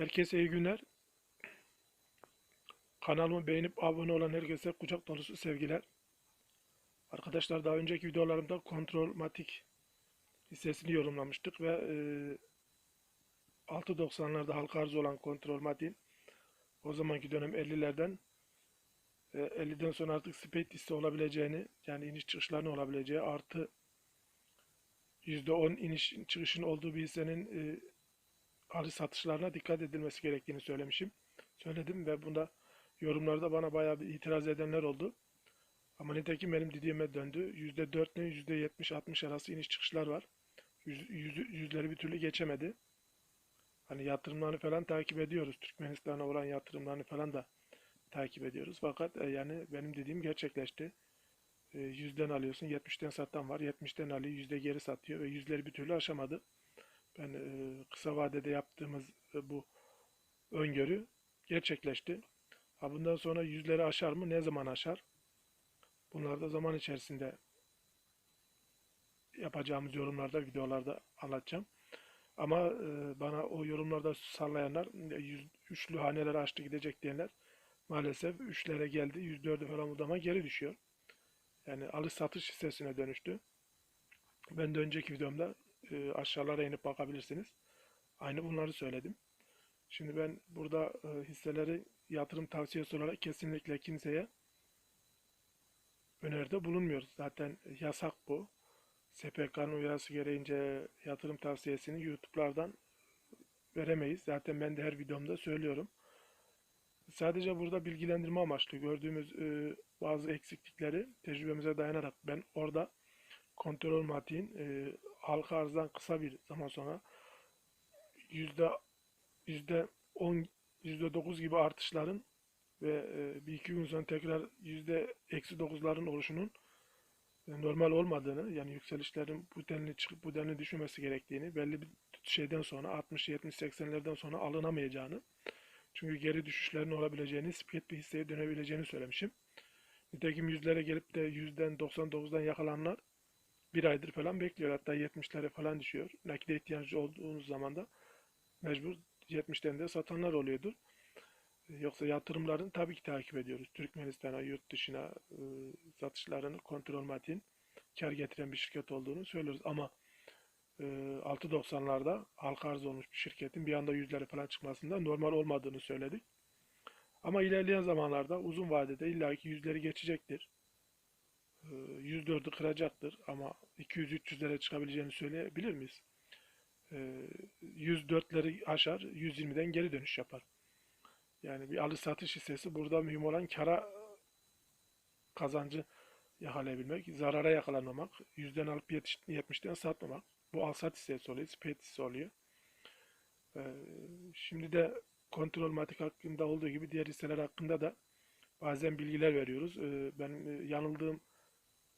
Herkese iyi günler. Kanalımı beğenip abone olan herkese kucak dolusu sevgiler. Arkadaşlar daha önceki videolarımda kontrolmatik hissesini yorumlamıştık ve e, 6.90'larda halka arz olan kontrolmatik o zamanki dönem 50'lerden e, 50'den sonra artık speed hisse olabileceğini yani iniş çıkışlarının olabileceği artı %10 iniş çıkışın olduğu bir hissenin e, arı satışlarına dikkat edilmesi gerektiğini söylemişim. Söyledim ve bunda yorumlarda bana bayağı bir itiraz edenler oldu. Ama nitekim benim dediğime döndü. %4'ün %70-60 arası iniş çıkışlar var. Yüz, yüz, yüzleri bir türlü geçemedi. Hani yatırımlarını falan takip ediyoruz. Türkmenistan'a olan yatırımlarını falan da takip ediyoruz. Fakat e, yani benim dediğim gerçekleşti. E, yüzden alıyorsun, 70'ten satan var. 70'ten alıyor, yüzde geri satıyor ve yüzleri bir türlü aşamadı. Ben e, kısa vadede yaptığımız e, bu öngörü gerçekleşti. Ha bundan sonra yüzleri aşar mı? Ne zaman aşar? Bunları da zaman içerisinde yapacağımız yorumlarda, videolarda anlatacağım. Ama e, bana o yorumlarda sallayanlar, üçlü haneler açtı gidecek diyenler maalesef üçlere geldi. Yüz dördü falan budama geri düşüyor. Yani alış satış hissesine dönüştü. Ben de önceki videomda e, aşağılara inip bakabilirsiniz. Aynı bunları söyledim. Şimdi ben burada e, hisseleri yatırım tavsiyesi olarak kesinlikle kimseye öneride bulunmuyoruz. Zaten yasak bu. SPK'nın uyarısı gereğince yatırım tavsiyesini YouTube'lardan veremeyiz. Zaten ben de her videomda söylüyorum. Sadece burada bilgilendirme amaçlı gördüğümüz e, bazı eksiklikleri tecrübemize dayanarak ben orada kontrol matiğin e, halka arzdan kısa bir zaman sonra yüzde yüzde on yüzde dokuz gibi artışların ve e, bir iki gün sonra tekrar yüzde eksi dokuzların oluşunun e, normal olmadığını yani yükselişlerin bu denli çıkıp bu denli düşmemesi gerektiğini belli bir şeyden sonra 60 70 80'lerden sonra alınamayacağını çünkü geri düşüşlerin olabileceğini, spiyet bir hisseye dönebileceğini söylemişim. Nitekim yüzlere gelip de yüzden 99'dan yakalananlar bir aydır falan bekliyor. Hatta 70'lere falan düşüyor. Nakide ihtiyacı olduğunuz zaman da mecbur 70'ten de satanlar oluyordur. Yoksa yatırımlarını tabii ki takip ediyoruz. Türkmenistan'a, yurt dışına e, satışlarını kontrol matin kar getiren bir şirket olduğunu söylüyoruz. Ama e, 6.90'larda halka arz olmuş bir şirketin bir anda yüzleri falan çıkmasında normal olmadığını söyledik. Ama ilerleyen zamanlarda uzun vadede illaki yüzleri geçecektir. 104'ü kıracaktır ama 200-300'lere çıkabileceğini söyleyebilir miyiz? 104'leri aşar, 120'den geri dönüş yapar. Yani bir alış satış hissesi burada mühim olan kara kazancı yakalayabilmek, zarara yakalanmamak, yüzden alıp 70'ten satmamak. Bu al sat hissesi oluyor, spet hissesi oluyor. Şimdi de kontrol matik hakkında olduğu gibi diğer hisseler hakkında da bazen bilgiler veriyoruz. Ben yanıldığım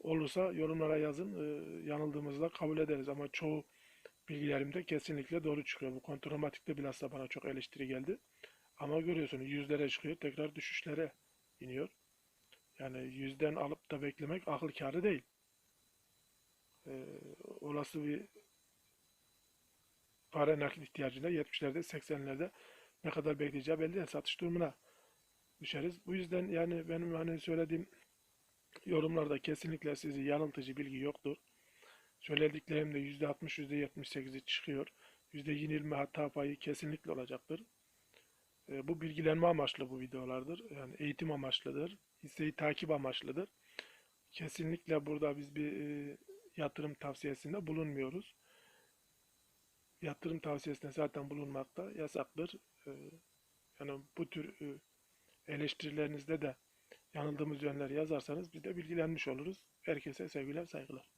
olursa yorumlara yazın. E, yanıldığımızda kabul ederiz ama çoğu bilgilerimde kesinlikle doğru çıkıyor. Bu kontrolmatikte bilhassa bana çok eleştiri geldi. Ama görüyorsunuz yüzlere çıkıyor tekrar düşüşlere iniyor. Yani yüzden alıp da beklemek akıl kârı değil. E, olası bir para nakit ihtiyacında 70'lerde 80'lerde ne kadar bekleyeceği belli değil. Satış durumuna düşeriz. Bu yüzden yani benim hani söylediğim Yorumlarda kesinlikle sizi yanıltıcı bilgi yoktur. Söylediklerimde %60, %78'i çıkıyor. %20 hata payı kesinlikle olacaktır. E, bu bilgilenme amaçlı bu videolardır. Yani eğitim amaçlıdır. Hisseyi takip amaçlıdır. Kesinlikle burada biz bir e, yatırım tavsiyesinde bulunmuyoruz. Yatırım tavsiyesinde zaten bulunmakta yasaktır. E, yani bu tür e, eleştirilerinizde de yanıldığımız yönleri yazarsanız biz de bilgilenmiş oluruz. Herkese sevgiler, saygılar.